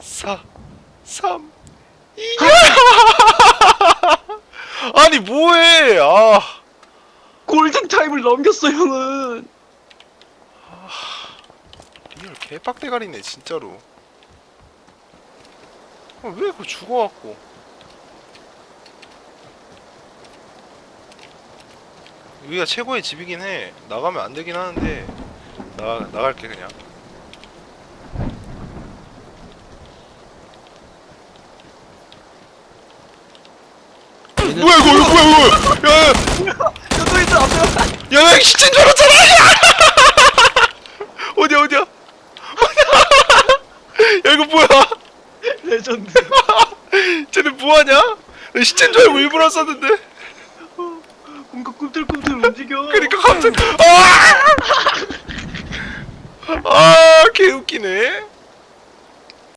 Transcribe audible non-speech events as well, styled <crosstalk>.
4 3 2 아니 뭐해? 아. 골든 타임을 넘겼어 형은. 리얼 개빡대가리네 진짜로. 아, 왜 그거 죽어갖고? 여기가 최고의 집이긴 해. 나가면 안 되긴 하는데 나, 나갈게 그냥 얘는- 뭐야 이거 이거 뭐야 이거 야야 여기 있다 앞에. 야, 야, 시체인 줄 알았잖아! 어디야, 어디야? <laughs> 야, 이거 뭐야? 레전드. <laughs> 쟤네 뭐하냐? 나 시체인 줄 알고 일부러 썼는데. 뭔가 꿈틀꿈틀 움직여. 그니까 갑자기, <laughs> 아! 아, 개웃기네.